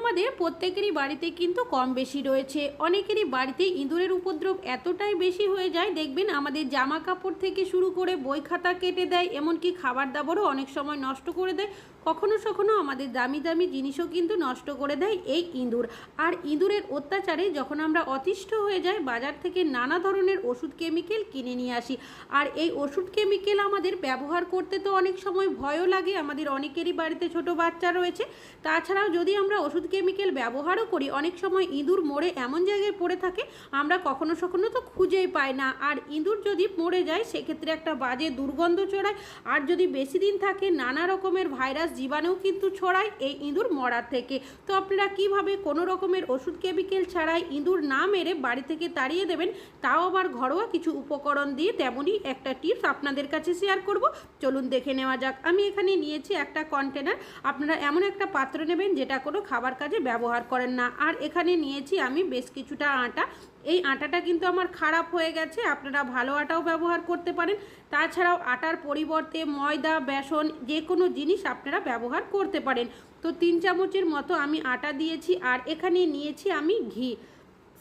আমাদের প্রত্যেকেরই বাড়িতে কিন্তু কম বেশি রয়েছে। অনেকেরই বাড়িতে ইঁদুরের উপদ্রব এতটাই বেশি হয়ে যায়, দেখবেন আমাদের জামা কাপড় থেকে শুরু করে বই খাতা কেটে দেয়, এমনকি খাবার দাবারও অনেক সময় নষ্ট করে দেয়। কখনো কখনো আমাদের দামি দামি জিনিসও কিন্তু নষ্ট করে দেয় এই ইঁদুর। আর ইঁদুরের অত্যাচারে যখন আমরা অতিষ্ঠ হয়ে যাই, বাজার থেকে নানা ধরনের ওষুধ কেমিক্যাল কিনে নিয়ে আসি। আর এই ওষুধ কেমিক্যাল আমাদের ব্যবহার করতে তো অনেক সময় ভয়ও লাগে, আমাদের অনেকেরই বাড়িতে ছোট বাচ্চা রয়েছে। তাছাড়াও যদি আমরা ওষুধ কেমিক্যাল ব্যবহারও করি, অনেক সময় ইঁদুর মরে এমন জায়গায় পড়ে থাকে, আমরা কখনো কখনো তো খুঁজেই পাই না। আর ইঁদুর যদি মরে যায়, সেক্ষেত্রে একটা বাজে দুর্গন্ধ ছড়ায়। আর যদি বেশি দিন থাকে, নানা রকমের ভাইরাস জীবাণু কিন্তু ছড়ায় এই ইঁদুর মরার থেকে। তো আপনারা কীভাবে কোনো রকমের ওষুধ কেমিক্যাল ছাড়াই ইঁদুর না মেরে বাড়ি থেকে তাড়িয়ে দেবেন, তাও আবার ঘরোয়া কিছু উপকরণ দিয়ে তেমনই একটা টিপস আপনাদের কাছে শেয়ার করব। চলুন দেখে নেওয়া যাক। আমি এখানে নিয়েছি একটা কন্টেনার। আপনারা এমন একটা পাত্র নেবেন, যেটা কোনো খাবার কাজে ব্যবহার করেন না। আর এখানে নিয়েছি আমি বেশ কিছুটা আটা। এই আটাটা কিন্তু আমার খারাপ হয়ে গেছে। আপনারা ভালো আটাও ব্যবহার করতে পারেন। তাছাড়াও আটার পরিবর্তে ময়দা, বেসন যে কোনো জিনিস আপনারা ব্যবহার করতে পারেন। তো তিন চামচের মতো আমি আটা দিয়েছি আর এখানে নিয়েছি আমি ঘি।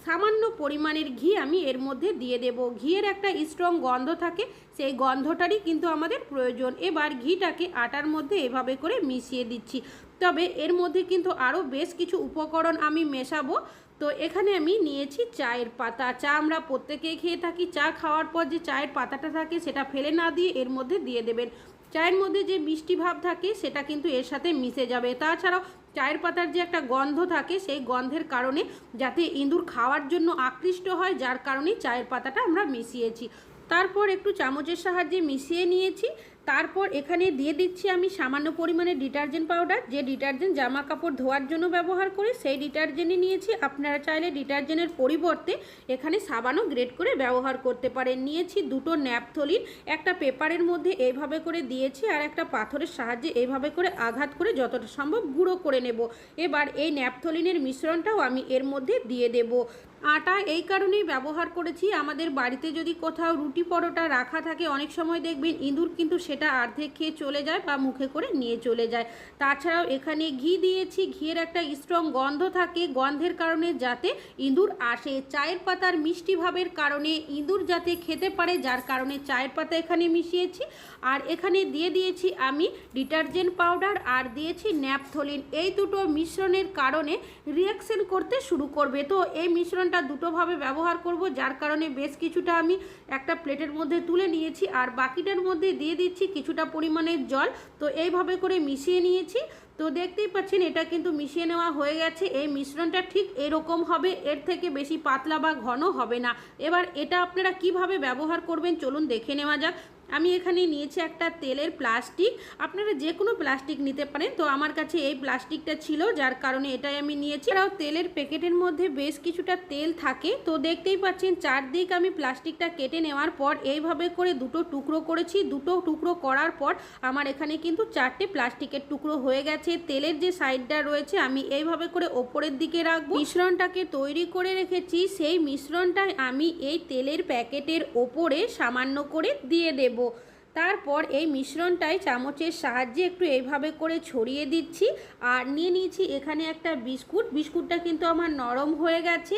সামান্য পরিমাণের ঘি আমি এর মধ্যে দিয়ে দেব। ঘিয়ের একটা স্ট্রং গন্ধ থাকে, সেই গন্ধটারই কিন্তু আমাদের প্রয়োজন। এবার ঘিটাকে আটার মধ্যে এভাবে করে মিশিয়ে দিচ্ছি। তবে এর মধ্যে কিন্তু আরও বেশ কিছু উপকরণ আমি মেশাবো। তো এখানে আমি নিয়েছি চায়ের পাতা। চা আমরা প্রত্যেকেই খেয়ে থাকি। চা খাওয়ার পর যে চায়ের পাতাটা থাকে সেটা ফেলে না দিয়ে এর মধ্যে দিয়ে দেবেন। চায়ের মধ্যে যে মিষ্টি ভাব থাকে সেটা কিন্তু এর সাথে মিশে যাবে। তাছাড়াও চায়ের পাতার যে একটা গন্ধ থাকে সেই গন্ধের কারণে যাতে ইঁদুর খাওয়ার জন্য আকৃষ্ট হয়, যার কারণে চায়ের পাতাটা আমরা মিশিয়েছি। তারপর একটু চামচের সাহায্যে মিশিয়ে নিয়েছি। তারপর এখানে দিয়ে দিচ্ছি আমি সামান্য পরিমাণে ডিটারজেন্ট পাউডার। যে ডিটারজেন্ট জামা কাপড় ধোয়ার জন্য ব্যবহার করি, সেই ডিটারজেন্টই নিয়েছি। আপনারা চাইলে ডিটারজেন্টের পরিবর্তে এখানে সাবানও গ্রেড করে ব্যবহার করতে পারেন। নিয়েছি দুটো ন্যাপথলিন, একটা পেপারের মধ্যে এইভাবে করে দিয়েছি আর একটা পাথরের সাহায্যে এইভাবে করে আঘাত করে যতটা সম্ভব গুঁড়ো করে নেব। এবার এই ন্যাপথলিনের মিশ্রণটাও আমি এর মধ্যে দিয়ে দেব। আটা এই কারণেই ব্যবহার করেছি। আমাদের বাড়িতে যদি কোথাও রুটি পরোটা রাখা থাকে, অনেক সময় দেখবেন ইঁদুর কিন্তু সেটা অর্ধেক খেয়ে চলে যায় বা মুখে করে নিয়ে চলে যায়। তাছাড়াও এখানে ঘি দিয়েছি, ঘিয়ের একটা স্ট্রং গন্ধ থাকে, গন্ধের কারণে যাতে ইঁদুর আসে। চায়ের পাতার মিষ্টি ভাবের কারণে ইঁদুর যাতে খেতে পারে, যার কারণে চায়ের পাতা এখানে মিশিয়েছি। আর এখানে দিয়ে দিয়েছি আমি ডিটারজেন্ট পাউডার আর দিয়েছি ন্যাপথলিন। এই দুটো মিশ্রণের কারণে রিয়াকশন করতে শুরু করবে। তো এই মিশ্রণটা দুটোভাবে ব্যবহার করব, যার কারণে বেশ কিছুটা আমি একটা প্লেটের মধ্যে তুলে নিয়েছি আর বাকিটার মধ্যে দিয়ে দিচ্ছি কিছুটা পরিমাণের জল। তো এইভাবে করে মিশিয়ে নিয়েছি। তো দেখতেই পাচ্ছেন, এটা কিন্তু মিশিয়ে নেওয়া হয়ে গেছে। এই মিশ্রণটা ঠিক এরকম হবে, এর থেকে বেশি পাতলা বা ঘন হবে না। এবার এটা আপনারা কীভাবে ব্যবহার করবেন চলুন দেখে নেওয়া যাক। আমি এখানে নিয়েছি একটা তেলের প্লাস্টিক। আপনারা যে কোনো প্লাস্টিক নিতে পারেন। তো আমার কাছে এই প্লাস্টিকটা ছিল, যার কারণে এটাই আমি নিয়েছি। এরাও তেলের প্যাকেটের মধ্যে বেশ কিছুটা তেল থাকে। তো দেখতেই পাচ্ছেন, চারদিক আমি প্লাস্টিকটা কেটে নেওয়ার পর এইভাবে করে দুটো টুকরো করেছি। দুটো টুকরো করার পর আমার এখানে কিন্তু চারটে প্লাস্টিকের টুকরো হয়ে গেছে। তেলের যে সাইডটা রয়েছে, আমি এইভাবে করে ওপরের দিকে রাখব। মিশ্রণটাকে তৈরি করে রেখেছি। সেই মিশ্রণটাই আমি এই তেলের প্যাকেটের ওপরে সামান্য করে দিয়ে দেব। তারপর এই মিশ্রণটাই চামচের সাহায্যে একটু এইভাবে করে ছড়িয়ে দিচ্ছি আর নিয়ে নিয়েছি এখানে একটা বিস্কুট। বিস্কুটটা কিন্তু আমার নরম হয়ে গেছে।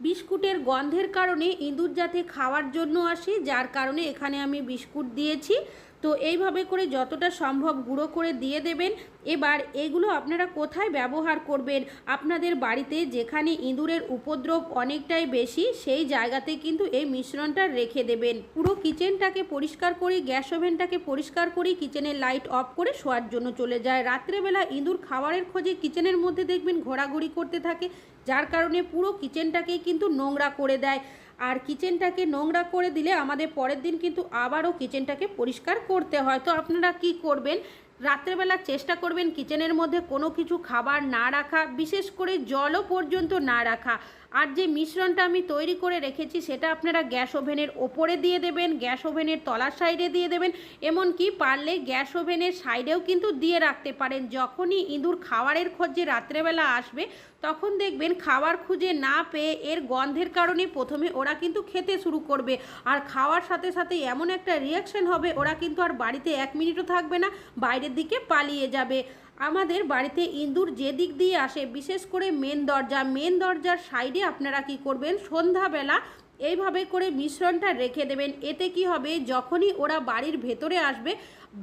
বিস্কুটের গন্ধের কারণে ইঁদুর যাতে খাওয়ার জন্য আসে, যার কারণে এখানে আমি বিস্কুট দিয়েছি। তো এইভাবে করে যতটা সম্ভব গুঁড়ো করে দিয়ে দেবেন। এবার এগুলো আপনারা কোথায় ব্যবহার করবেন? আপনাদের বাড়িতে যেখানে ইঁদুরের উপদ্রব অনেকটাই বেশি, সেই জায়গাতে কিন্তু এই মিশ্রণটা রেখে দেবেন। পুরো কিচেনটাকে পরিষ্কার করি, গ্যাস ওভেনটাকে পরিষ্কার করি কিচেনের লাইট অফ করে শোয়ার জন্য চলে যায়। রাত্রেবেলা ইঁদুর খাবারের খোঁজে কিচেনের মধ্যে দেখবেন ঘোরাঘুরি করতে থাকে, যার কারণে পুরো কিচেনটাকেই কিন্তু নোংরা করে দেয়। আর কিচেনটাকে নোংরা করে দিলে আমাদের পরের দিন কিন্তু আবারও কিচেনটাকে পরিষ্কার করতে হয়। তো আপনারা কি করবেন? রাত্রেবেলা চেষ্টা করবেন কিচেনের মধ্যে কোনো কিছু খাবার না রাখা, বিশেষ করে জলও পর্যন্ত না রাখা। আর যে মিশ্রণটা আমি তৈরি করে রেখেছি, সেটা আপনারা গ্যাস ওভেনের ওপরে দিয়ে দেবেন, গ্যাস ওভেনের তলার সাইডে দিয়ে দেবেন, এমনকি পারলে গ্যাস ওভেনের সাইডেও কিন্তু দিয়ে রাখতে পারেন। যখনই ইঁদুর খাবারের খোঁজে রাত্রেবেলা আসবে, তখন দেখবেন খাবার খুঁজে না পেয়ে এর গন্ধের কারণে প্রথমে ওরা কিন্তু খেতে শুরু করবে। আর খাওয়ার সাথে সাথে এমন একটা রিয়াকশন হবে, ওরা কিন্তু আর বাড়িতে এক মিনিটও থাকবে না, বাইরের দিকে পালিয়ে যাবে। আমাদের বাড়িতে ইঁদুর যে দিক দিয়ে আসে, বিশেষ করে মেন দরজা, মেন দরজার সাইডে আপনারা কি করবেন? সন্ধ্যাবেলা এইভাবে করে মিশ্রণটা রেখে দেবেন। এতে কি হবে? যখনই ওরা বাড়ির ভেতরে আসবে,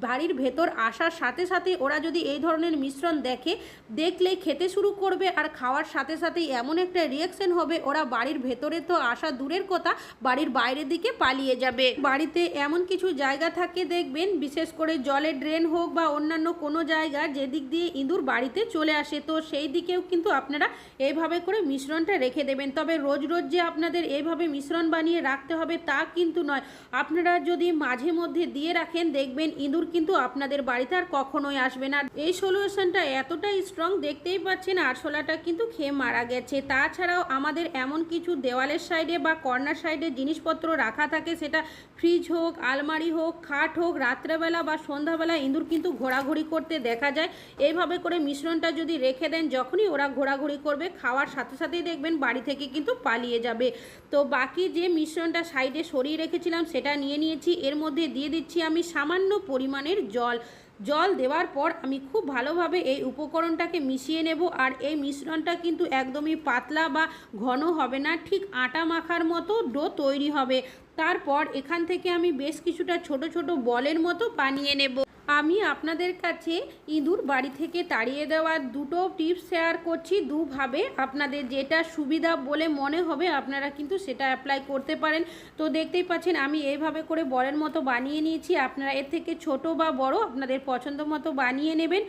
বাড়ির ভেতর আসার সাথে সাথে ওরা যদি এই ধরনের মিশ্রণ দেখে, দেখলে খেতে শুরু করবে আর খাওয়ার সাথে সাথেই এমন একটা রিয়াকশন হবে, ওরা বাড়ির ভেতরে তো আসা দূরের কথা, বাড়ির বাইরের দিকে পালিয়ে যাবে। বাড়িতে এমন কিছু জায়গা থাকে দেখবেন, বিশেষ করে জলের ড্রেন হোক বা অন্যান্য কোনো জায়গা যেদিক দিয়ে ইঁদুর বাড়িতে চলে আসে। তো সেই দিকেও কিন্তু আপনারা এইভাবে করে মিশ্রণটা রেখে দেবেন। তবে রোজ রোজ যে আপনাদের এইভাবে মিশ্রণ বানিয়ে রাখতে হবে তা কিন্তু নয়। আপনারা যদি মাঝে মধ্যে দিয়ে রাখেন, দেখবেন ইঁদুর কিন্তু আপনাদের বাড়িতে আর কখনোই আসবে না। এই সলিউশনটা এতটাই স্ট্রং দেখতেই পাচ্ছেন আরশোলাটা কিন্তু খেয়ে মারা গেছে। তাছাড়াও আমাদের এমন কিছু দেওয়ালের সাইডে বা কর্নার সাইডে জিনিসপত্র রাখা থাকে, সেটা ফ্রিজ হোক, আলমারি হোক, খাট হোক, রাত্রেবেলা বা সন্ধ্যাবেলা ইঁদুর কিন্তু ঘোরাঘুরি করতে দেখা যায়। এইভাবে করে মিশ্রণটা যদি রেখে দেন, যখনই ওরা ঘোরাঘুরি করবে, খাওয়ার সাথে সাথেই দেখবেন বাড়ি থেকে কিন্তু পালিয়ে যাবে। তো বাকি যে মিশ্রণটা সাইডে সরিয়ে রেখেছিলাম, সেটা নিয়ে নিয়েছি। এর মধ্যে দিয়ে দিচ্ছি আমি সামান্য পরিমাণের জল। জল দেওয়ার পর আমি খুব ভালোভাবে এই উপকরণটাকে মিশিয়ে নেব আর এই মিশ্রণটা কিন্তু একদমই পাতলা বা ঘন হবে না, ঠিক আটা মাখার মতো ডো তৈরি হবে। তারপর এখান থেকে আমি বেশ কিছুটা ছোট ছোট বলের মতো বানিয়ে নেব। আমি আপনাদের কাছে ইঁদুর বাড়ি থেকে তাড়িয়ে দেওয়ার দুটো টিপস শেয়ার করছি। দুভাবে আপনাদের যেটা সুবিধা বলে মনে হবে, আপনারা কিন্তু সেটা অ্যাপ্লাই করতে পারেন। তো দেখতেই পাচ্ছেন, আমি এইভাবে করে বলের মতো বানিয়ে নিয়েছি। আপনারা এর থেকে ছোট বা বড় আপনাদের পছন্দ মতো বানিয়ে নেবেন।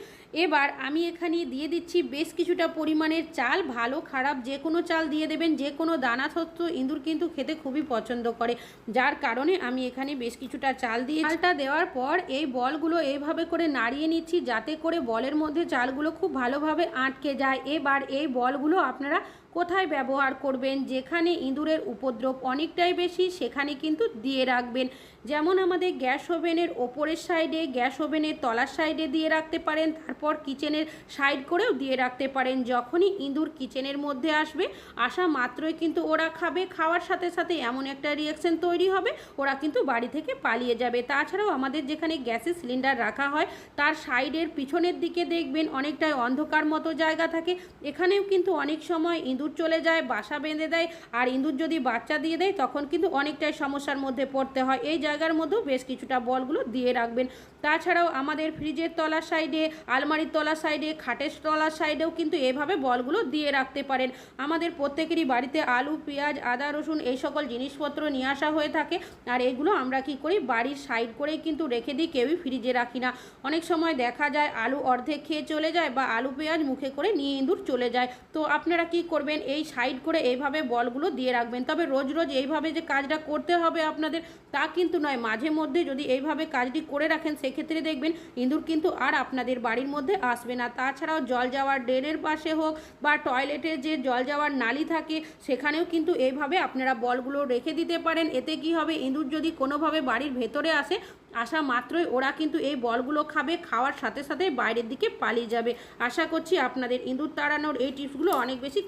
এবার আমি এখানে দিয়ে দিচ্ছি বেশ কিছুটা পরিমাণের চাল। ভালো, খারাপ যে কোনো চাল দিয়ে দেবেন। যে কোনো দানা শস্য ইঁদুর কিন্তু খেতে খুবই পছন্দ করে। যার কারণে আমি এখানে বেশ কিছুটা চাল দিয়ে চালটা দেওয়ার পর এই বলগুলো এইভাবে করে নাড়িয়ে নিচ্ছি, যাতে করে বলের মধ্যে চালগুলো খুব ভালোভাবে আটকে যায়। এবার এই বলগুলো আপনারা কোথায় ব্যবহার করবেন, যেখানে ইঁদুরের উপদ্রব অনেকটাই বেশি, সেখানে কিন্তু দিয়ে রাখবেন। যেমন আমাদের গ্যাস ওভেনের ওপরের সাইডে, গ্যাস ওভেনের তলার সাইডে দিয়ে রাখতে পারেন, তারপর কিচেনের সাইড করেও দিয়ে রাখতে পারেন। যখনই ইঁদুর কিচেনের মধ্যে আসবে, আসা মাত্রই কিন্তু ওরা খাবে। খাওয়ার সাথে সাথে এমন একটা রিয়াকশন তৈরি হবে, ওরা কিন্তু বাড়ি থেকে পালিয়ে যাবে। তাছাড়াও আমাদের যেখানে গ্যাসের সিলিন্ডার রাখা হয়, তার সাইডের পিছনের দিকে দেখবেন অনেকটাই অন্ধকার মতো জায়গা থাকে। এখানেও কিন্তু অনেক সময় ইঁদুর চলে যায়, বাসা বেঁধে দেয় আর ইঁদুর যদি বাচ্চা দিয়ে দেয় তখন কিন্তু অনেকটাই সমস্যার মধ্যে পড়তে হয়। এই জায়গার মধ্যেও বেশ কিছুটা বলগুলো দিয়ে রাখবেন। তাছাড়াও আমাদের ফ্রিজের তলার সাইডে, আলমারির তলার সাইডে, খাটের তলার সাইডেও কিন্তু এভাবে বলগুলো দিয়ে রাখতে পারেন। আমাদের প্রত্যেকেরই বাড়িতে আলু, পেঁয়াজ, আদা, রসুন এই সকল জিনিসপত্র নিয়ে আসা হয়ে থাকে আর এগুলো আমরা কি করি, বাড়ির সাইড করেই কিন্তু রেখে দিই, কেউই ফ্রিজে রাখি না। অনেক সময় দেখা যায় আলু অর্ধেক খেয়ে চলে যায় বা আলু, পেঁয়াজ মুখে করে নিয়ে ইঁদুর চলে যায়। তো আপনারা কি করবেন? এই সাইড করে এইভাবে বলগুলো দিয়ে রাখবেন। তবে রোজ রোজ এইভাবে যে কাজটা করতে হবে আপনাদের, তা কিন্তু নয়। মাঝে মধ্যে যদি এইভাবে কাজটি করে রাখেন, সেক্ষেত্রে দেখবেন ইঁদুর কিন্তু আর আপনাদের বাড়ির মধ্যে আসবে না। তাছাড়াও জল যাওয়ার ড্রেনের পাশে হোক বা টয়লেটের যে জল যাওয়ার নালি থাকে, সেখানেও কিন্তু এইভাবে আপনারা বলগুলো রেখে দিতে পারেন। এতে কি হবে, ইঁদুর যদি কোনোভাবে বাড়ির ভেতরে আসে, আসা মাত্রই ওরা কিন্তু এই বলগুলো খাবে, খাওয়ার সাথে সাথে বাইরের দিকে পালিয়ে যাবে। আশা করছি আপনাদের ইঁদুর তাড়ানোর এই টিপসগুলো অনেক বেশি